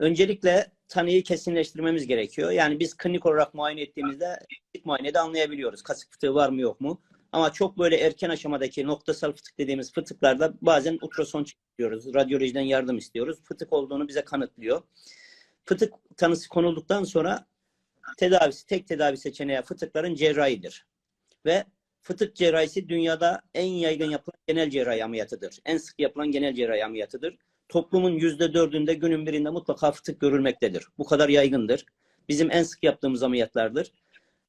Öncelikle tanıyı kesinleştirmemiz gerekiyor. Yani biz klinik olarak muayene ettiğimizde ilk muayenede anlayabiliyoruz. Kasık fıtığı var mı yok mu? Ama çok böyle erken aşamadaki noktasal fıtık dediğimiz fıtıklarda bazen ultrason çekiyoruz. Radyolojiden yardım istiyoruz. Fıtık olduğunu bize kanıtlıyor. Fıtık tanısı konulduktan sonra tedavisi, tek tedavi seçeneği fıtıkların cerrahidir. Ve fıtık cerrahisi dünyada en yaygın yapılan genel cerrahi ameliyatıdır. En sık yapılan genel cerrahi ameliyatıdır. Toplumun yüzde dördünde günün birinde mutlaka fıtık görülmektedir. Bu kadar yaygındır. Bizim en sık yaptığımız ameliyatlardır.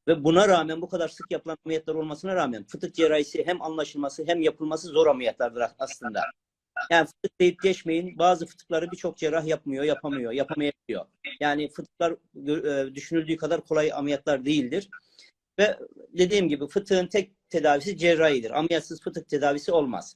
Ve buna rağmen bu kadar sık yapılan ameliyatlar olmasına rağmen fıtık cerrahisi hem anlaşılması hem yapılması zor ameliyatlardır aslında. Yani fıtık deyip geçmeyin. Bazı fıtıkları birçok cerrah yapmıyor, yapamıyor, yapamayabiliyor. Yani fıtıklar e, düşünüldüğü kadar kolay ameliyatlar değildir. Ve dediğim gibi fıtığın tek tedavisi cerrahidir. Ameliyatsız fıtık tedavisi olmaz.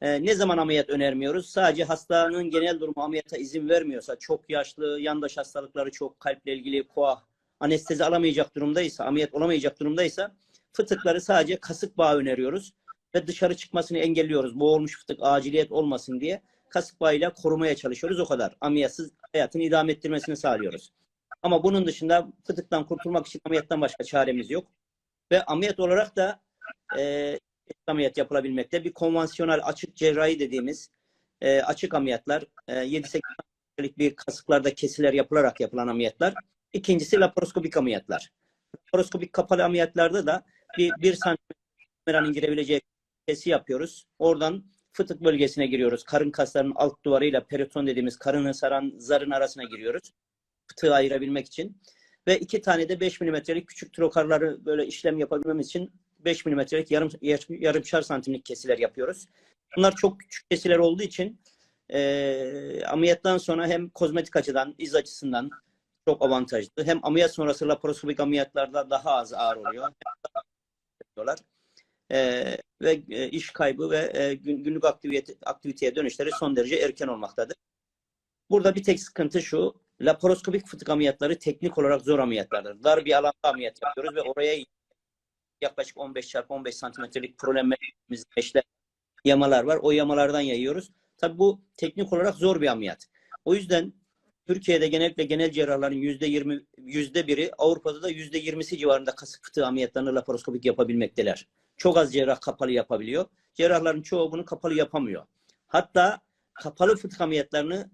Ee, ne zaman ameliyat önermiyoruz? Sadece hastanın genel durumu ameliyata izin vermiyorsa, çok yaşlı, yandaş hastalıkları çok, kalple ilgili koah, anestezi alamayacak durumdaysa, ameliyat olamayacak durumdaysa fıtıkları sadece kasık bağı öneriyoruz ve dışarı çıkmasını engelliyoruz. Boğulmuş fıtık aciliyet olmasın diye kasık bağıyla korumaya çalışıyoruz o kadar. Ameliyatsız hayatını idame ettirmesini sağlıyoruz. Ama bunun dışında fıtıktan kurtulmak için ameliyattan başka çaremiz yok. Ve ameliyat olarak da e, ameliyat yapılabilmekte. Bir konvansiyonel açık cerrahi dediğimiz e, açık ameliyatlar, e, 7-8 bir kasıklarda kesiler yapılarak yapılan ameliyatlar. İkincisi laparoskopik ameliyatlar. Laparoskopik kapalı ameliyatlarda da bir, bir santimetrenin girebileceği kesi yapıyoruz. Oradan fıtık bölgesine giriyoruz. Karın kaslarının alt duvarıyla periton dediğimiz karını saran zarın arasına giriyoruz. Fıtığı ayırabilmek için. Ve iki tane de 5 milimetrelik küçük trokarları böyle işlem yapabilmemiz için 5 milimetrelik yarım, yarımşar santimlik kesiler yapıyoruz. Bunlar çok küçük kesiler olduğu için e, ameliyattan sonra hem kozmetik açıdan, iz açısından çok avantajlı. Hem ameliyat sonrası laparoskopik ameliyatlarda daha az ağır oluyor. Diyorlar. E, ve e, iş kaybı ve e, günlük aktivite, aktiviteye dönüşleri son derece erken olmaktadır. Burada bir tek sıkıntı şu, laparoskopik fıtık ameliyatları teknik olarak zor ameliyatlardır. Dar bir alanda ameliyat yapıyoruz ve oraya yaklaşık 15 çarpı 15 santimetrelik problemlerimiz eşler yamalar var. O yamalardan yayıyoruz. Tabi bu teknik olarak zor bir ameliyat. O yüzden Türkiye'de genellikle genel cerrahların yüzde yirmi, yüzde biri, Avrupa'da da yüzde yirmisi civarında kasık fıtığı ameliyatlarını laparoskopik yapabilmekteler. Çok az cerrah kapalı yapabiliyor. Cerrahların çoğu bunu kapalı yapamıyor. Hatta kapalı fıtık ameliyatlarını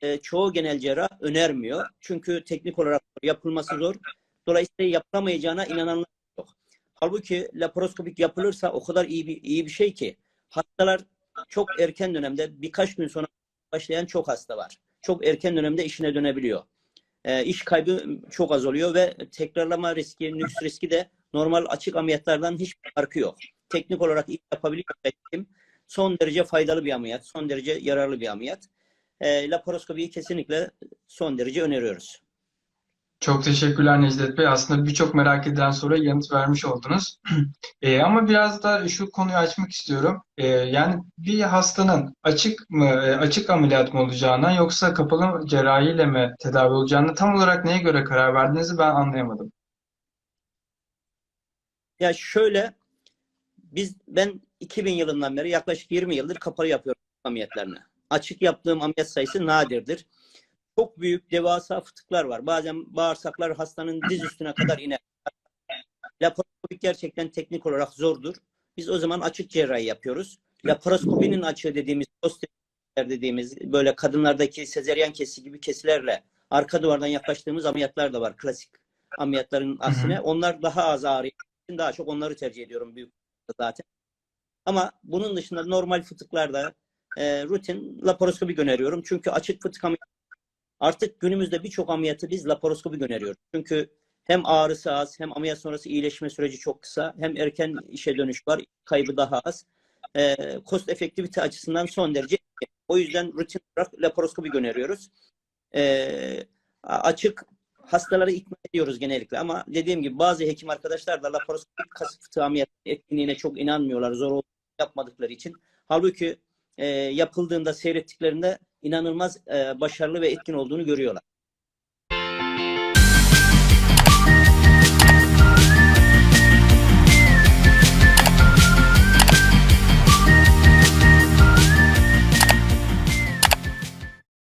e, çoğu genel cerrah önermiyor. Çünkü teknik olarak yapılması zor. Dolayısıyla yapılamayacağına inananlar. Halbuki laparoskopik yapılırsa o kadar iyi bir, iyi bir şey ki hastalar çok erken dönemde birkaç gün sonra başlayan çok hasta var. Çok erken dönemde işine dönebiliyor. E, iş kaybı çok az oluyor ve tekrarlama riski, nüks riski de normal açık ameliyatlardan hiçbir farkı yok. Teknik olarak iyi yapabiliyor. Son derece faydalı bir ameliyat, son derece yararlı bir ameliyat. E, laparoskopiyi kesinlikle son derece öneriyoruz. Çok teşekkürler Necdet Bey. Aslında birçok merak edilen soruya yanıt vermiş oldunuz. e, ama biraz da şu konuyu açmak istiyorum. E, yani bir hastanın açık mı e, açık ameliyat mı olacağına yoksa kapalı cerrahiyle mi tedavi olacağına tam olarak neye göre karar verdiğinizi ben anlayamadım. Ya şöyle biz ben 2000 yılından beri yaklaşık 20 yıldır kapalı yapıyorum ameliyatlarını. Açık yaptığım ameliyat sayısı nadirdir çok büyük devasa fıtıklar var. Bazen bağırsaklar hastanın diz üstüne kadar iner. Laparoskopik gerçekten teknik olarak zordur. Biz o zaman açık cerrahi yapıyoruz. Laparoskopinin açığı dediğimiz dediğimiz böyle kadınlardaki sezeryan kesi gibi kesilerle arka duvardan yaklaştığımız ameliyatlar da var. Klasik ameliyatların aksine. Onlar daha az ağrı. Daha çok onları tercih ediyorum büyük zaten. Ama bunun dışında normal fıtıklarda e, rutin laparoskopik öneriyorum. Çünkü açık fıtık ameliyatı Artık günümüzde birçok ameliyatı biz laparoskopi öneriyoruz. Çünkü hem ağrısı az, hem ameliyat sonrası iyileşme süreci çok kısa, hem erken işe dönüş var, kaybı daha az. E, cost efektivite açısından son derece o yüzden rutin olarak laparoskopi öneriyoruz. E, açık hastaları ikna ediyoruz genellikle ama dediğim gibi bazı hekim arkadaşlar da laparoskopik kasık fıtığı ameliyatı etkinliğine çok inanmıyorlar zor yapmadıkları için. Halbuki e, yapıldığında seyrettiklerinde inanılmaz e, başarılı ve etkin olduğunu görüyorlar.